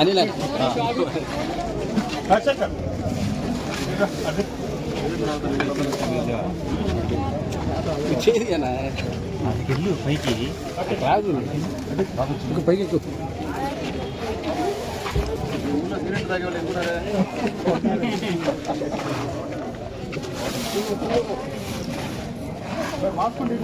అనిల్ చేది అన్న. వెళ్ళు పైకి రాదు. ఇంకా పైకి మార్చుకుంటే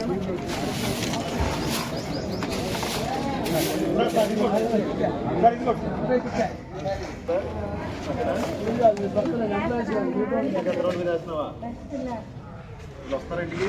వస్తారండి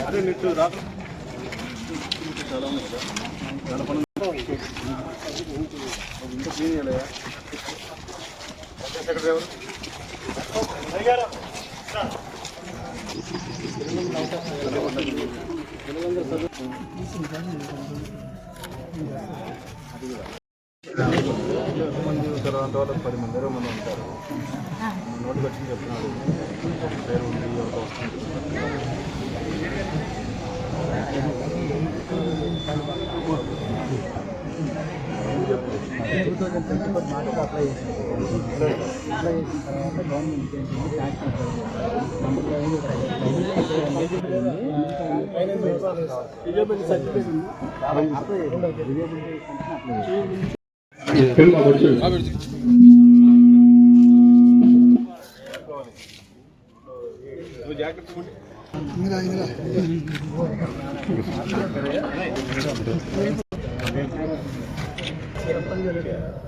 అదే నెట్ రాత్రి చాలా ఉంది కదా చాలా పని ఉంది. ఇంత క్లీన్ చేయాలి సెక్రటరీ ఎవరు అయ్యారా మంది తర్వాత వాళ్ళకి పది మంది ఇరవై మంది ఉంటారు నోటి కట్టి చెప్తున్నాడు ఒక పేరు ఉంది ఎవరికో వస్తుంది. టూ థౌజండ్ ట్వంటీ ఫోర్ మాట అప్లై చేసింది అప్లై చేసిన తర్వాత గవర్నమెంట్ చేసింది ట్యాక్స్ జాగ్రత్త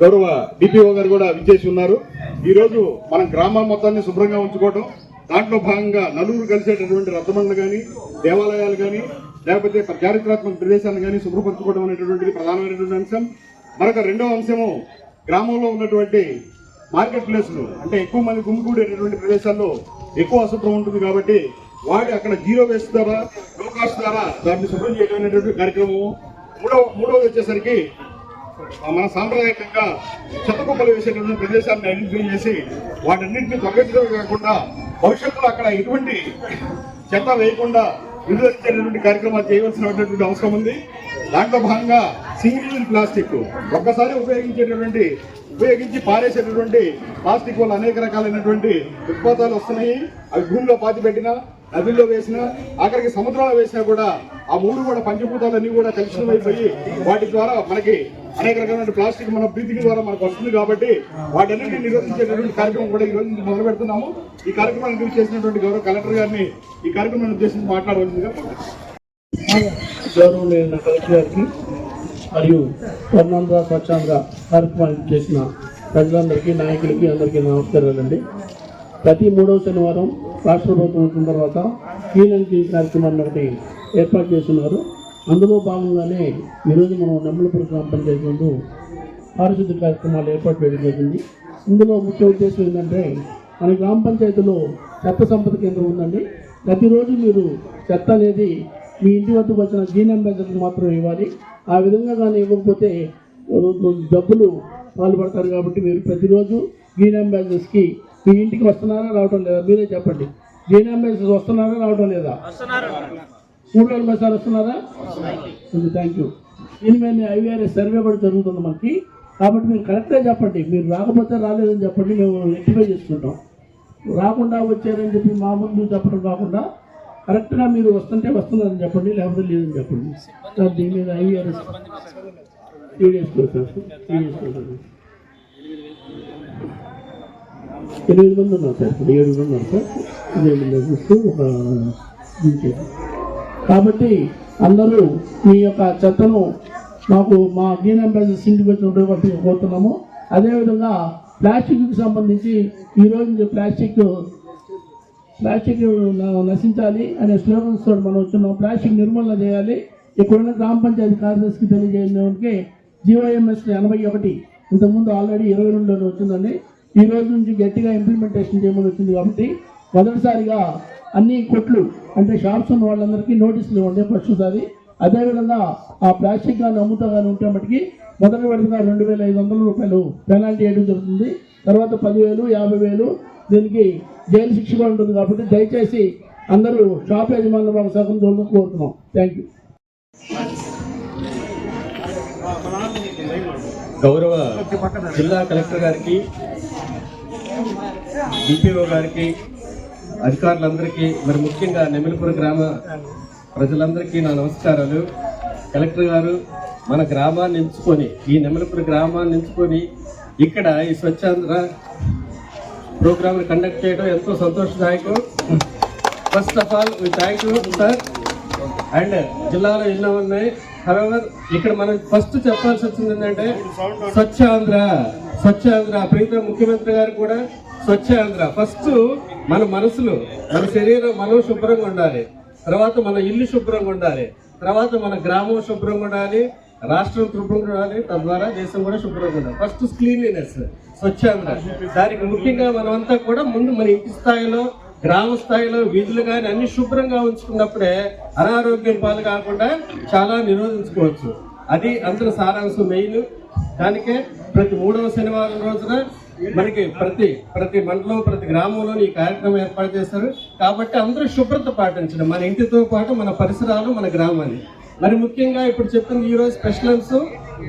గౌరవ డిపిఓ గారు కూడా విచ్చేసి ఉన్నారు. ఈరోజు మనం గ్రామాల మొత్తాన్ని శుభ్రంగా ఉంచుకోవడం దాంట్లో భాగంగా నలుగురు కలిసేటటువంటి రథమండలు కానీ దేవాలయాలు కానీ లేకపోతే చారిత్రాత్మక ప్రదేశాలు కానీ శుభ్రపరచుకోవడం అనేటటువంటిది ప్రధానమైనటువంటి అంశం. మరొక రెండవ అంశము గ్రామంలో ఉన్నటువంటి మార్కెట్ ప్లేస్లు. అంటే ఎక్కువ మంది గుమికూడేటటువంటి ప్రదేశాల్లో ఎక్కువ అశుభ్రం ఉంటుంది కాబట్టి వాటి అక్కడ జీరో వేస్ట్ ద్వారా లో కాస్ట్ ద్వారా దాన్ని శుభ్రం చేయడం అనేటువంటి కార్యక్రమం మూడవ మూడవది వచ్చేసరికి మన సాంప్రదాయకంగా చెత్త కుప్పలు వేసేటువంటి ప్రదేశాలను ఐడెంటిఫై చేసి వాటన్నింటినీ తొలగించడం కాకుండా భవిష్యత్తులో అక్కడ ఎటువంటి చెత్త వేయకుండా విడుదలైనటువంటి కార్యక్రమాలు చేయవలసినటువంటి అవసరం ఉంది. దాంట్లో భాగంగా సింగిల్ యూజ్ ప్లాస్టిక్ ఒక్కసారి ఉపయోగించేటటువంటి ఉపయోగించి పారేసేటటువంటి ప్లాస్టిక్ వల్ల అనేక రకాలైనటువంటి ఉత్పాతాలు వస్తున్నాయి. అవి భూమిలో పాతి పెట్టినా నదుల్లో వేసినా అక్కడికి సముద్రంలో వేసినా కూడా ఆ మూడు కూడా పంచభూతాలన్నీ కూడా కలుషితమైపోయి వాటి ద్వారా మనకి అనేక రకమైన ప్లాస్టిక్ మన బ్రీతింగ్ ద్వారా మనకు వస్తుంది కాబట్టి వాటన్నిటిని నిరోధించేటటువంటి కార్యక్రమం కూడా ఈ రోజు మొదలు పెడుతున్నాము. ఈ కార్యక్రమానికి చేసినటువంటి గౌరవ కలెక్టర్ గారిని ఈ కార్యక్రమాన్ని ఉద్దేశించి మాట్లాడవలసిందిగా గౌరవం కలెక్టర్ గారికి మరియు స్వర్ణాంధ్ర స్వచ్ఛాంధ్ర కార్యక్రమానికి చేసిన ప్రజలందరికీ నాయకులకి అందరికీ నమస్కారాలండి. ప్రతి మూడవ శనివారం రాష్ట్ర ప్రభుత్వం వచ్చిన తర్వాత క్లీన్ క్లీన్ కార్యక్రమాన్ని ఒకటి ఏర్పాటు చేస్తున్నారు. అందులో భాగంగానే ఈరోజు మనం నెమ్మలపూర్ గ్రామ పంచాయతీ ముందు పారిశుద్ధ్య కార్యక్రమాలు ఏర్పాటు చేయడం జరిగింది. ఇందులో ముఖ్య ఉద్దేశం ఏంటంటే మన గ్రామ పంచాయతీలో చెత్త సంపద కేంద్రం ఉందండి. ప్రతిరోజు మీరు చెత్త అనేది మీ ఇంటి వద్దకు వచ్చిన గ్రీన్ అంబాసిడర్కి మాత్రం ఇవ్వాలి. ఆ విధంగా కానీ ఇవ్వకపోతే డబ్బులు పాల్పడతారు కాబట్టి మీరు ప్రతిరోజు గ్రీన్ అంబాసిడర్స్కి మీ ఇంటికి వస్తున్నారా రావటం లేదా? మీరే చెప్పండి. గ్రీన్ అంబాసిడర్స్ వస్తున్నారా రావటం లేదా? మూడు వేల బస్సాలు వస్తున్నారా థ్యాంక్ యూ దీని మీద ఐవీఆర్ఎస్ సర్వే కూడా జరుగుతుంది మనకి కాబట్టి మీరు కరెక్ట్గా చెప్పండి. మీరు రాకపోతే రాలేదని చెప్పండి. మేము రెక్టిఫై చేసుకుంటాం. రాకుండా వచ్చారని చెప్పి మా ముందు చెప్పడం కాకుండా కరెక్ట్గా మీరు వస్తుంటే వస్తున్నారని చెప్పండి. లేకపోతే లేదని చెప్పండి. సార్ దీని మీద ఐవీఆర్ఎస్ టీడీఎస్ సార్. టీడీఎస్ ఎనిమిది మంది ఉన్నారు సార్. ఇప్పుడు ఏడు మంది ఉన్నారు సార్. ఏడు ఒక కాబట్టి అందరూ మీ యొక్క చెత్తను మాకు మా గ్రీన్ అంబాసిడర్ ఇంటికి వచ్చినప్పుడు బట్టి కోరుతున్నాము. అదేవిధంగా ప్లాస్టిక్కి సంబంధించి ఈరోజు నుంచి ప్లాస్టిక్ ప్లాస్టిక్ నశించాలి అనే స్లోగన్స్ తోటి మనం వచ్చున్నాం ప్లాస్టిక్ నిర్మూలన చేయాలి. ఇక్కడున్న గ్రామ పంచాయతీ కార్యదర్శికి తెలియజేయడానికి జీవోఎంఎస్ ఎనభై ఒకటి ఇంతకుముందు ఆల్రెడీ ఇరవై రెండులో వచ్చిందండి. ఈ రోజు నుంచి గట్టిగా ఇంప్లిమెంటేషన్ చేయమని వచ్చింది కాబట్టి మొదటిసారిగా అన్ని కొట్లు అంటే షాప్స్ ఉన్న వాళ్ళందరికీ నోటీసులు ఇవ్వండి ఫస్ట్ సారి. అదేవిధంగా ఆ ప్లాస్టిక్ కానీ అమ్ముతా కానీ ఉంటే మటుకి మొదటి విడతగా రెండు వేల ఐదు వందల రూపాయలు పెనాల్టీ వేయడం జరుగుతుంది. తర్వాత పదివేలు యాభై వేలు దీనికి జైలు శిక్ష కూడా ఉంటుంది కాబట్టి దయచేసి అందరూ షాప్ యజమానుల మాకు సగం చూడడం కోరుతున్నాం. థ్యాంక్ యూ గౌరవ జిల్లా కలెక్టర్ గారికి డిపిఓ గారికి అధికారులందరికీ మరి ముఖ్యంగా నెమిలిపుర గ్రామ ప్రజలందరికీ నా నమస్కారాలు. కలెక్టర్ గారు మన గ్రామాన్ని ఎంచుకొని ఈ నెమలిపుర గ్రామాన్ని ఎంచుకొని ఇక్కడ ఈ స్వచ్ఛాంధ్ర ప్రోగ్రామ్ని కండక్ట్ చేయడం ఎంతో సంతోషదాయకం. First of all thank you sir and జిల్లాలో ఎన్నో ఉన్నాయి. హవెవర్ ఇక్కడ మనం ఫస్ట్ చెప్పాల్సి వచ్చింది ఏంటంటే స్వచ్ఛ ఆంధ్ర స్వచ్ఛ ఆంధ్ర ప్రీత ముఖ్యమంత్రి గారు కూడా స్వచ్ఛ ఆంధ్ర ఫస్ట్ మన మనసులు మన శరీరం మనం శుభ్రంగా ఉండాలి. తర్వాత మన ఇల్లు శుభ్రంగా ఉండాలి. తర్వాత మన గ్రామం శుభ్రంగా ఉండాలి. రాష్ట్రం శుభ్రంగా ఉండాలి. తద్వారా దేశం కూడా శుభ్రంగా ఉండాలి. ఫస్ట్ క్లీన్లీనెస్ స్వచ్ఛాంధ్ర దానికి ముఖ్యంగా మనమంతా కూడా ముందు మన ఇంటి స్థాయిలో గ్రామ స్థాయిలో వీధులు కానీ అన్ని శుభ్రంగా ఉంచుకున్నప్పుడే అనారోగ్యం పాలు కాకుండా చాలా నిరోధించుకోవచ్చు. అది అందరూ సారాంశం మెయిన్. దానికే ప్రతి మూడవ శనివారం రోజున మనకి ప్రతి ప్రతి మండలం ప్రతి గ్రామంలో ఈ కార్యక్రమం ఏర్పాటు చేస్తారు. కాబట్టి అందరూ శుభ్రత పాటించడం మన ఇంటితో పాటు మన పరిసరాలు మన గ్రామాన్ని మరి ముఖ్యంగా ఇప్పుడు చెప్పింది ఈరోజు specials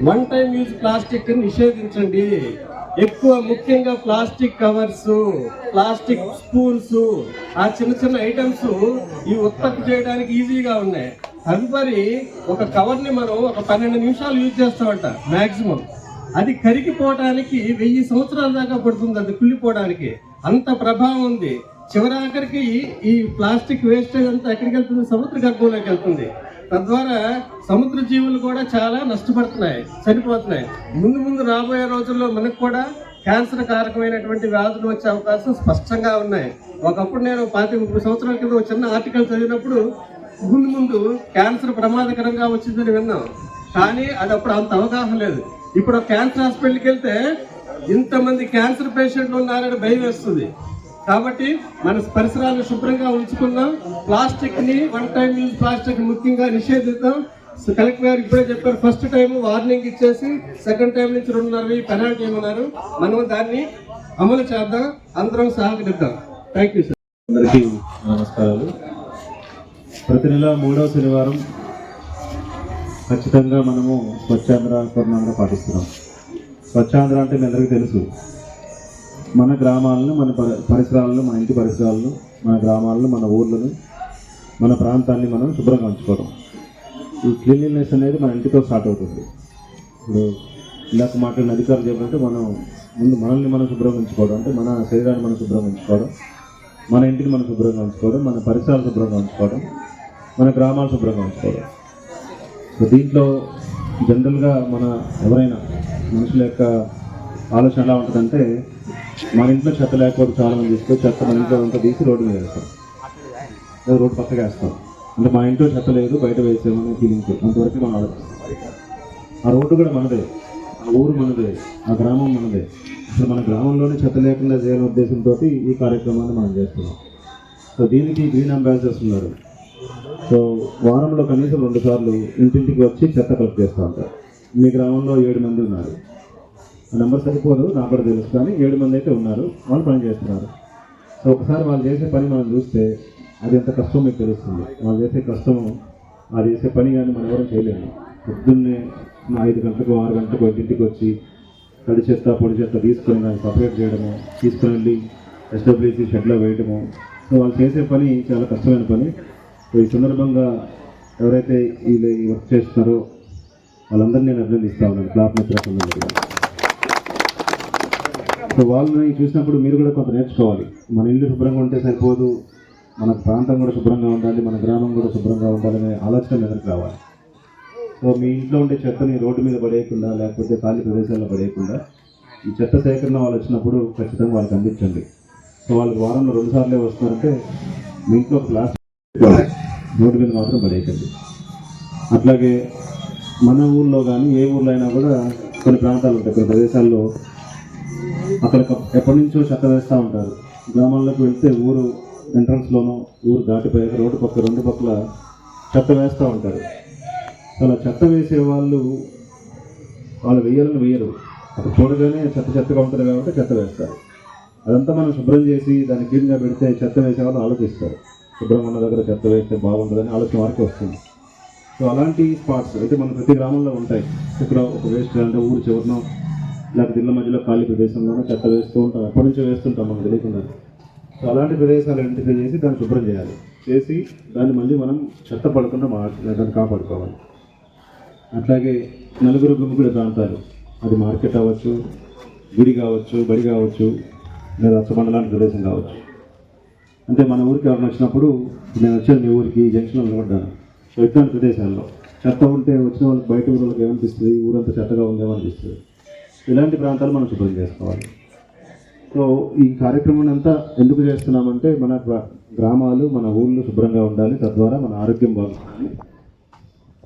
one time use plastic నిషేధించండి. ఎక్కువ ముఖ్యంగా ప్లాస్టిక్ కవర్స్ ప్లాస్టిక్ స్పూన్స్ ఆ చిన్న చిన్న ఐటమ్స్ ఈ ఉత్పత్తి చేయడానికి ఈజీగా ఉన్నాయి. తదుపరి ఒక కవర్ని మనం ఒక పన్నెండు నిమిషాలు యూజ్ చేస్తామంట మ్యాక్సిమం అది కరిగిపోవడానికి వెయ్యి సంవత్సరాల దాకా పడుతుంది అది కుళ్ళిపోవడానికి. అంత ప్రభావం ఉంది. చివరాఖరికి ఈ ప్లాస్టిక్ వేస్టేజ్ అంతా ఎక్కడికి వెళ్తుంది? సముద్ర గర్భంలోకి వెళ్తుంది. తద్వారా సముద్ర జీవులు కూడా చాలా నష్టపడుతున్నాయి చనిపోతున్నాయి. ముందు ముందు రాబోయే రోజుల్లో మనకు కూడా క్యాన్సర్ కారకమైనటువంటి వ్యాధులు వచ్చే అవకాశం స్పష్టంగా ఉన్నాయి. ఒకప్పుడు నేను పాతి ముప్పై సంవత్సరాల కింద చిన్న ఆర్టికల్ చదివినప్పుడు ముందు ముందు క్యాన్సర్ ప్రమాదకరంగా వచ్చిందని విన్నాం. కానీ అది అప్పుడు అంత అవగాహన లేదు. ఇప్పుడు ఆ క్యాన్సర్ హాస్పిటల్కి వెళ్తే ఇంతమంది క్యాన్సర్ పేషెంట్లు ఉన్నారని భయం వేస్తుంది. కాబట్టి మన పరిసరాలను శుభ్రంగా ఉంచుకుందాం. ప్లాస్టిక్ని వన్ టైం యూజ్ ప్లాస్టిక్ ముఖ్యంగా నిషేధిద్దాం. కలెక్టర్ గారు ఇప్పుడే చెప్పారు ఫస్ట్ టైం వార్నింగ్ ఇచ్చేసి సెకండ్ టైం నుంచి రెండున్నర వెయ్యి పెనాల్టీ ఏమన్నారు. మనం దాన్ని అమలు చేద్దాం అందరం సహకరిద్దాం. థ్యాంక్ యూ సార్ అందరికీ నమస్కారాలు. ప్రతి నెల మూడవ శనివారం ఖచ్చితంగా మనము స్వచ్ఛాంధ్ర స్వర్ణాంధ్ర పాటిస్తున్నాం. స్వచ్ఛాంధ్ర అంటే మీ అందరికీ తెలుసు. మన గ్రామాలను మన పరి- పరిసరాలను మన ఇంటి పరిసరాలను మన గ్రామాలను మన ఊర్లను మన ప్రాంతాన్ని మనం శుభ్రంగా ఉంచుకోవడం. ఈ క్లీన్లీనెస్ అనేది మన ఇంటితో స్టార్ట్ అవుతుంది. ఇప్పుడు ఇందాక మాట్లాడిన అధికారులు చెప్పినట్టు మనం ముందు మనల్ని మనం శుభ్రంగా ఉంచుకోవడం అంటే మన శరీరాన్ని మనం శుభ్రంగా ఉంచుకోవడం మన ఇంటిని మనం శుభ్రంగా ఉంచుకోవడం మన పరిసరాలు శుభ్రంగా ఉంచుకోవడం మన గ్రామాలు శుభ్రంగా ఉంచుకోవడం. సో దీంట్లో జనరల్గా మన ఎవరైనా మనుషుల యొక్క ఆలోచన ఎలా ఉంటుందంటే మన ఇంట్లో చెత్త లేకపోతే చాలా మంది తీసుకొని చెత్త మన ఇంట్లో అంతా తీసి రోడ్డు మీద వేస్తాం లేదా రోడ్డు పక్కగా వేస్తాం అంటే మా ఇంట్లో చెత్త లేదు బయట వేసేమనే ఫీలింగ్ అంతవరకు మనం ఆలోచిస్తాం ఆ రోడ్డు కూడా మనదే. ఆ ఊరు మనదే. ఆ గ్రామం మనదే. అసలు మన గ్రామంలోనే చెత్త లేకుండా చేయాలనే ఉద్దేశంతో ఈ కార్యక్రమాన్ని మనం చేస్తున్నాం. సో దీనికి గ్రీన్ అంబాసిడర్స్ ఉన్నారు. సో వారంలో కనీసం రెండు సార్లు ఇంటింటికి వచ్చి చెత్త కలెక్ట్ చేస్తూ ఉంటారు. మీ గ్రామంలో ఏడు మంది ఉన్నారు. ఆ నెంబర్ సరిపోదు నాకు కూడా తెలుసు కానీ ఏడు మంది అయితే ఉన్నారు. వాళ్ళు పని చేస్తున్నారు. సో ఒకసారి వాళ్ళు చేసే పని మనం చూస్తే అది ఎంత కష్టం మీకు తెలుస్తుంది. వాళ్ళు చేసే కష్టము వాళ్ళు చేసే పని కానీ మనం ఎవరు చేయలేము. పొద్దున్నే మా ఐదు గంటలకు ఆరు గంటలకు ఇంటింటికి వచ్చి తడి చెత్త పొడి చెత్త తీసుకొని దాన్ని సపరేట్ చేయడము తీసుకుని వెళ్ళి ఎస్డబ్ల్యూసీ షెడ్లో వేయడము సో వాళ్ళు చేసే పని చాలా కష్టమైన పని. ఈ సందర్భంగా ఎవరైతే వీళ్ళు ఈ వర్క్ చేస్తున్నారో వాళ్ళందరినీ నేను అభినందిస్తా ఉన్నాను. క్లాప్ మిత్రులందరికీ సో వాళ్ళని చూసినప్పుడు మీరు కూడా కొంత నేర్చుకోవాలి. మన ఇల్లు శుభ్రంగా ఉంటే సరిపోదు. మన ప్రాంతం కూడా శుభ్రంగా ఉండాలి. మన గ్రామం కూడా శుభ్రంగా ఉండాలనే ఆలోచన మెదడుకు రావాలి. సో మీ ఇంట్లో ఉండే చెత్తని రోడ్డు మీద పడేయకుండా లేకపోతే ఖాళీ ప్రదేశాల్లో పడేయకుండా ఈ చెత్త సేకరణ వాళ్ళు వచ్చినప్పుడు ఖచ్చితంగా వాళ్ళకి అందించండి. సో వాళ్ళు వారంలో రెండుసార్లే వస్తున్నారంటే మీ ఇంట్లో ప్లాస్టిక్ రోడ్డు మీద మాత్రం పడేయకండి. అట్లాగే మన ఊళ్ళో కానీ ఏ ఊళ్ళో అయినా కూడా కొన్ని ప్రాంతాలు ఉంటాయి. కొన్ని ప్రదేశాల్లో అక్కడ ఎప్పటి నుంచో చెత్త వేస్తూ ఉంటారు. గ్రామాల్లోకి వెళ్తే ఊరు ఎంట్రన్స్లోనూ ఊరు దాటిపోయాక రోడ్డు పక్క రెండు పక్కల చెత్త వేస్తూ ఉంటారు. అలా చెత్త వేసే వాళ్ళు వాళ్ళు వేయాలని వేయరు అక్కడ చూడగానే చెత్త చెత్తగా ఉంటుంది కాబట్టి చెత్త వేస్తారు. అదంతా మనం శుభ్రం చేసి దాన్ని క్లీన్గా పెడితే చెత్త వేసే వాళ్ళు ఆలోచిస్తారు. సుబ్రహ్మణ్య దగ్గర చెత్త వేస్తే బాగుంటుందని ఆలోచన వారికి వస్తుంది. సో అలాంటి స్పాట్స్ అయితే మన ప్రతి గ్రామంలో ఉంటాయి. ఇక్కడ ఒక వేస్ట్ అంటే ఊరు చివరినో లేకపోతే ఇళ్ళ మధ్యలో ఖాళీ ప్రదేశంలోనో చెత్త వేస్తూ ఉంటాం. ఎప్పటి నుంచో వేస్తుంటాం మనకు తెలియకుండా. సో అలాంటి ప్రదేశాలు ఐడెంటిఫై చేసి దాన్ని శుభ్రం చేయాలి. చేసి దాన్ని మళ్ళీ మనం చెత్త పడకుండా మా దాన్ని కాపాడుకోవాలి. అట్లాగే నలుగురు గుంపుల ప్రాంతాలు. అది మార్కెట్ అవ్వచ్చు గుడి కావచ్చు బడి కావచ్చు లేదా రచ్చబండ లాంటి ప్రదేశం కావచ్చు. అంటే మన ఊరికి ఎవరైనా వచ్చినప్పుడు నేను వచ్చాను మీ ఊరికి ఈ జంక్షన్లో నిలబడ్డాను. సో ప్రదేశాల్లో చెత్త ఉంటే వచ్చిన వాళ్ళకి బయట ఊళ్ళకి వాళ్ళకి ఏమనిపిస్తుంది? ఊరంతా చెత్తగా ఉందేమనిపిస్తుంది ఇలాంటి ప్రాంతాలు మనం శుభ్రం చేసుకోవాలి. సో ఈ కార్యక్రమం అంతా ఎందుకు చేస్తున్నామంటే మన గ్రామాలు మన ఊళ్ళు శుభ్రంగా ఉండాలి. తద్వారా మన ఆరోగ్యం బాగుంటుంది.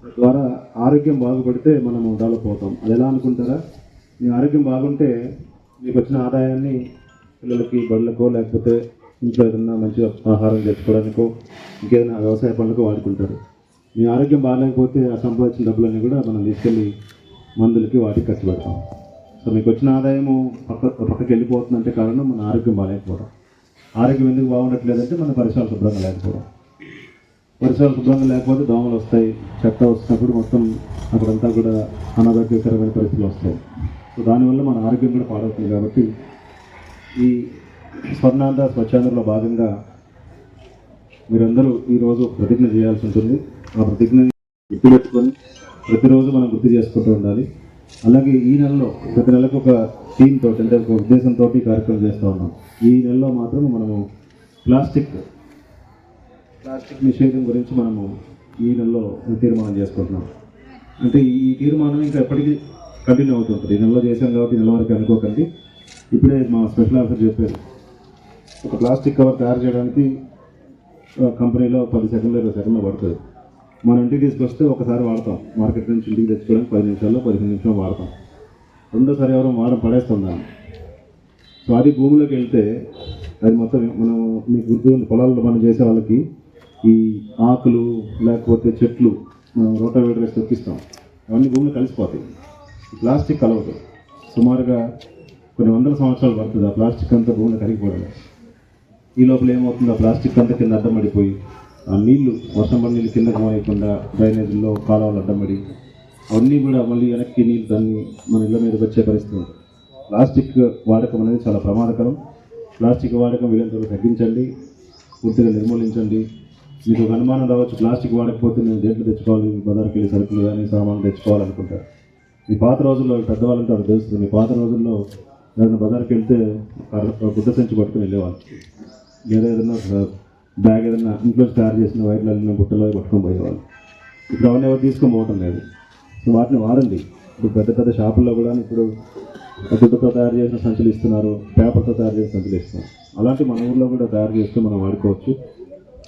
తద్వారా ఆరోగ్యం బాగుపడితే మనము డెవలప్ అవుతాం. అది ఎలా అనుకుంటారా? మీ ఆరోగ్యం బాగుంటే మీకు వచ్చిన ఆదాయాన్ని పిల్లలకి బళ్ళకో లేకపోతే ఇంట్లో ఏదైనా మంచి ఆహారం తెచ్చుకోవడానికో ఇంకేదైనా వ్యవసాయ పనులకు వాడుకుంటారు. మీ ఆరోగ్యం బాగాలేకపోతే ఆ సంపాదించిన డబ్బులన్నీ కూడా మనం తీసుకెళ్ళి మందులకి వాటికి ఖర్చు పెడతాం. సో మీకు వచ్చిన ఆదాయము పక్క పక్కకి వెళ్ళిపోతుందంటే కారణం మన ఆరోగ్యం బాగాలేకపోవడం. ఆరోగ్యం ఎందుకు బాగుండట్లేదంటే మన పరిసరాలు శుభ్రంగా లేకపోవడం. పరిసరాలు శుభ్రంగా లేకపోతే దోమలు వస్తాయి చెత్త వస్తున్నప్పుడు మొత్తం అక్కడంతా కూడా అనారోగ్యకరమైన పరిస్థితులు వస్తాయి. సో దానివల్ల మన ఆరోగ్యం కూడా పాడవుతుంది కాబట్టి ఈ స్వర్ణాంధ్ర స్వచ్ఛాంధ్రలో భాగంగా మీరందరూ ఈరోజు ప్రతిజ్ఞ చేయాల్సి ఉంటుంది. ఆ ప్రతిజ్ఞని గుర్తుపెట్టుకొని ప్రతిరోజు మనం గుర్తు చేసుకుంటూ ఉండాలి. అలాగే ఈ నెలలో ప్రతి నెలకు ఒక థీమ్ తోటి అంటే ఒక ఉద్దేశంతో కార్యక్రమం చేస్తూ ఉన్నాం. ఈ నెలలో మాత్రం మనము ప్లాస్టిక్ ప్లాస్టిక్ నిషేధం గురించి మనము ఈ నెలలో తీర్మానం చేసుకుంటున్నాం. అంటే ఈ తీర్మానం ఇంకా ఎప్పటికీ కంటిన్యూ అవుతుంటుంది ఈ నెలలో చేశాం కాబట్టి ఈ నెల వరకు అనుకోకండి. ఇప్పుడే మా స్పెషల్ ఆఫీసర్ చెప్పారు. ఒక ప్లాస్టిక్ కవర్ తయారు చేయడానికి కంపెనీలో పది సెకండ్లు ఇరవై సెకండ్లు పడుతుంది. మన ఇంటికి తీసుకొస్తే ఒకసారి వాడతాం. మార్కెట్ నుంచి ఇంటికి తెచ్చుకోవడానికి పది నిమిషాల్లో పదిహేను నిమిషాలు వాడతాం. రెండోసారి ఎవరో వాడడం పడేస్తాం దాన్ని. సో అది భూమిలోకి వెళ్తే అది మొత్తం మనం మీకు గుర్తు పొలాల్లో మనం చేసే వాళ్ళకి ఈ ఆకులు లేకపోతే చెట్లు మనం రోటావేటర్ వేసి తొక్కిస్తాం. అవన్నీ భూమిలో కలిసిపోతాయి. ప్లాస్టిక్ కలవదు. సుమారుగా కొన్ని వందల సంవత్సరాలు పడుతుంది ఆ ప్లాస్టిక్ అంతా భూమిలో కరిగిపోవడం ఈ లోపల ఏమవుతుందో ప్లాస్టిక్ అంతా కింద అడ్డమడిపోయి ఆ నీళ్ళు వర్షం పడి నీళ్ళు కిందకు మోయకుండా డ్రైనేజీల్లో కాలువలు అడ్డమడి అవన్నీ కూడా మళ్ళీ వెనక్కి నీళ్ళు దాన్ని మన ఇళ్ళ మీద వచ్చే పరిస్థితి ప్లాస్టిక్ వాడకం అనేది చాలా ప్రమాదకరం. ప్లాస్టిక్ వాడకం వీళ్ళంతా తగ్గించండి పూర్తిగా నిర్మూలించండి. మీకు ఒక అనుమానం రావచ్చు ప్లాస్టిక్ వాడకపోతే నేను దేంట్లో తెచ్చుకోవాలి? బజార్కి వెళ్ళి సరుకులు కానీ సామాన్లు తెచ్చుకోవాలనుకుంటారు మీ పాత రోజుల్లో పెద్దవాళ్ళంటే అది తెలుస్తుంది. మీ పాత రోజుల్లో నేను బజార్కి వెళ్తే గుడ్డ సంచి పట్టుకుని వెళ్ళేవాళ్ళు. లేదా ఏదైనా బ్యాగ్ ఏదైనా ఇంట్లో తయారు చేసిన వైర్లలో బుట్టలో పట్టుకొని పోయేవాళ్ళు. ఇప్పుడు అవన్నీ ఎవరు తీసుకొని పోవటం లేదు. సో వాటిని వాడండి. ఇప్పుడు పెద్ద పెద్ద షాపుల్లో కూడా ఇప్పుడు గుడ్డతో తయారు చేసిన సంచులు ఇస్తున్నారు పేపర్తో తయారు చేసిన సంచులు ఇస్తున్నారు. అలాంటి మన ఊర్లో కూడా తయారు చేస్తూ మనం వాడుకోవచ్చు.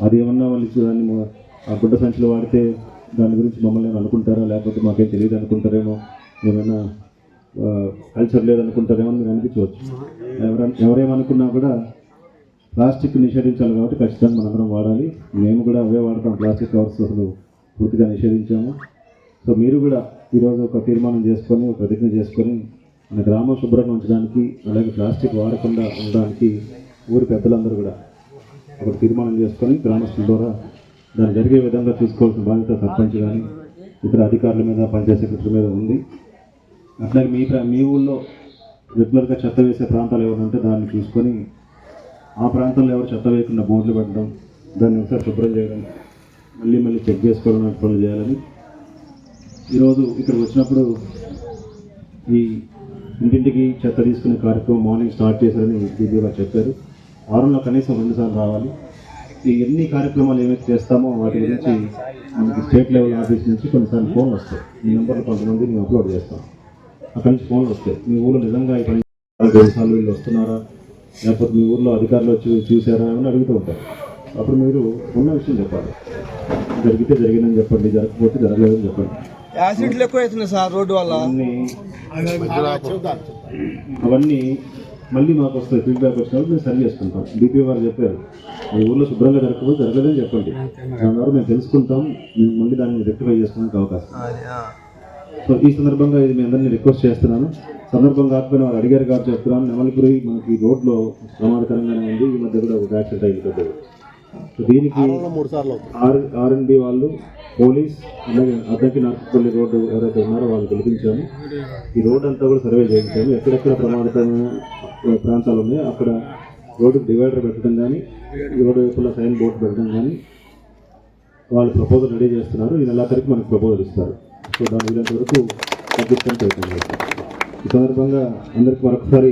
అది ఏమన్నా వాళ్ళు దాన్ని ఆ గుడ్డ సంచులు వాడితే దాని గురించి మమ్మల్ని అనుకుంటారా? లేకపోతే మాకేం తెలియదు అనుకుంటారేమో? ఏమైనా కల్చర్ లేదనుకుంటారేమో అని మీరు అనిపించవచ్చు. ఎవరైనా ఎవరేమనుకున్నా కూడా ప్లాస్టిక్ నిషేధించాలి కాబట్టి ఖచ్చితంగా మనందరం వాడాలి. మేము కూడా అవే వాడతాం. ప్లాస్టిక్ కవర్స్ అసలు పూర్తిగా నిషేధించాము. సో మీరు కూడా ఈరోజు ఒక తీర్మానం చేసుకొని ఒక ప్రతిజ్ఞ చేసుకొని మన గ్రామం శుభ్రంగా ఉంచడానికి అలాగే ప్లాస్టిక్ వాడకుండా ఉండడానికి ఊరి పెద్దలందరూ కూడా ఒక తీర్మానం చేసుకొని గ్రామస్తుల ద్వారా దాన్ని జరిగే విధంగా చూసుకోవాల్సిన బాధ్యత సర్పంచ్ కానీ ఇతర అధికారుల మీద పనిచేసే సెక్రటరీ మీద ఉంది. అట్లాగే మీ మీ ఊళ్ళో రెగ్యులర్గా చెత్త వేసే ప్రాంతాలు ఏమైనా ఉంటే దాన్ని చూసుకొని ఆ ప్రాంతంలో ఎవరు చెత్త వేయకుండా బోర్డులు పెట్టడం దాన్ని ఒకసారి శుభ్రం చేయడం మళ్ళీ మళ్ళీ చెక్ చేసుకోవడం లాంటి పనులు చేయాలని. ఈరోజు ఇక్కడికి వచ్చినప్పుడు ఈ ఇంటింటికి చెత్త తీసుకునే కార్యక్రమం మార్నింగ్ స్టార్ట్ చేశారని డీబీ గారు చెప్పారు. వారంలో కనీసం రెండుసార్లు రావాలి. ఈ ఎన్ని కార్యక్రమాలు ఏమైతే చేస్తామో వాటి గురించి మనకి స్టేట్ లెవెల్ ఆఫీస్ నుంచి కొన్నిసార్లు ఫోన్లు వస్తాయి. ఈ నెంబర్లు కొంతమంది మేము అప్లోడ్ చేస్తాం. అక్కడి నుంచి ఫోన్లు వస్తాయి. మీ ఊళ్ళో నిజంగా ఈ పని వీళ్ళు వస్తున్నారా? లేకపోతే మీ ఊర్లో అధికారులు వచ్చి చూసారా అని అడుగుతూ ఉంటారు. అప్పుడు మీరు ఉన్న విషయం చెప్పాలి. జరిగితే జరిగిందని చెప్పండి జరగకపోతే జరగలేదని చెప్పండి. యాసిడ్లు ఎక్కువ అవుతున్నాయి సార్ రోడ్డు వల్ల. అవన్నీ మళ్ళీ మాకు వస్తాయి. ఫీడ్బ్యాక్ వచ్చినప్పుడు మేము సరి చేసుకుంటాం. డిపిఓ గారు చెప్పారు మీ ఊర్లో శుభ్రంగా జరగకపోతే జరగలేదని చెప్పండి. దాని ద్వారా మేము తెలుసుకుంటాం. మేము మళ్ళీ దాన్ని రెక్టిఫై చేసుకోవడానికి అవకాశం సో ఈ సందర్భంగా ఇది మీ అందరినీ రిక్వెస్ట్ చేస్తున్నాను. సందర్భం కాకపోయినా వారు అడిగారు కాబట్టి చెప్తున్నాను నెమలిపురి మనకి రోడ్లో ప్రమాదకరంగానే ఉంది. ఈ మధ్య కూడా ఒక యాక్సిడెంట్ అయింది పెద్దది సో దీనికి ఆర్ ఆర్ఎన్బి వాళ్ళు పోలీస్ అలాగే అద్దకి నార్పల్లి రోడ్డు ఎవరైతే ఉన్నారో వాళ్ళు పిలిపించాము. ఈ రోడ్ అంతా కూడా సర్వే చేయించాము. ఎక్కడెక్కడ ప్రమాదకరమైన ప్రాంతాలు ఉన్నాయో అక్కడ రోడ్డు డివైడర్ పెట్టడం కానీ రోడ్డు వైపులా సైన్ బోర్డు పెట్టడం కానీ వాళ్ళు ప్రపోజల్ రెడీ చేస్తున్నారు. ఈ నెలాఖరికి మనకు ప్రపోజల్ ఇస్తారు. సో దాని వీలంత వరకు తగ్గించడం ప్రయత్నం చేస్తాం. ఈ సందర్భంగా అందరికి మరొకసారి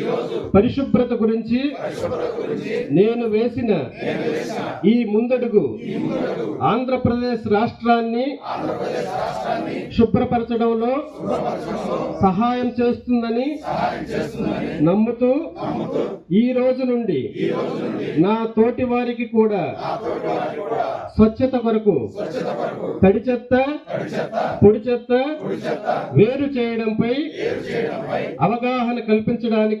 పరిశుభ్రత గురించి నేను వేసిన ఈ ముందడుగు ఆంధ్రప్రదేశ్ రాష్ట్రాన్ని శుభ్రపరచడంలో సహాయం చేస్తుందని నమ్ముతూ ఈ రోజు నుండి నా తోటి వారికి కూడా స్వచ్ఛత కొరకు తడి చెత్త పొడి చెత్త వేరు చేయడంపై అవగాహన కల్పించడానికి